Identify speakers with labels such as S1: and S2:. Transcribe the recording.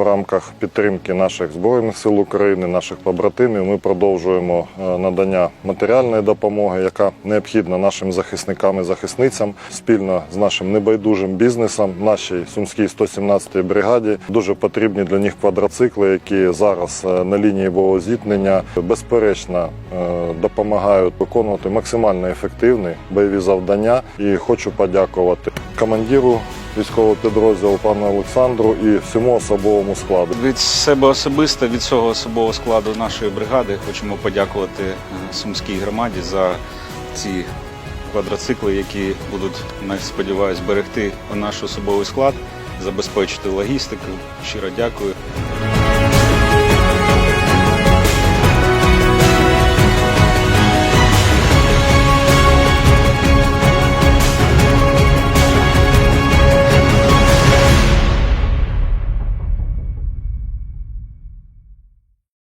S1: в рамках підтримки наших збройних сил України, наших побратимів, ми продовжуємо е, надання матеріальної допомоги, яка необхідна нашим захисникам і захисницям спільно з нашим небайдужим бізнесом, нашій сумській 117-й бригаді. Дуже потрібні для них квадроцикли, які зараз е, на лінії бойового зіткнення безперечно е, допомагають виконувати максимально ефективні бойові завдання. І хочу подякувати командиру військового підрозділу пану Олександру і всьому особовому складу.
S2: Від себе особисто, від цього особового складу нашої бригади хочемо подякувати е, Сумській громаді за ці квадроцикли, які будуть, сподіваюся, берегти наш особовий склад, забезпечити логістику. Щиро дякую.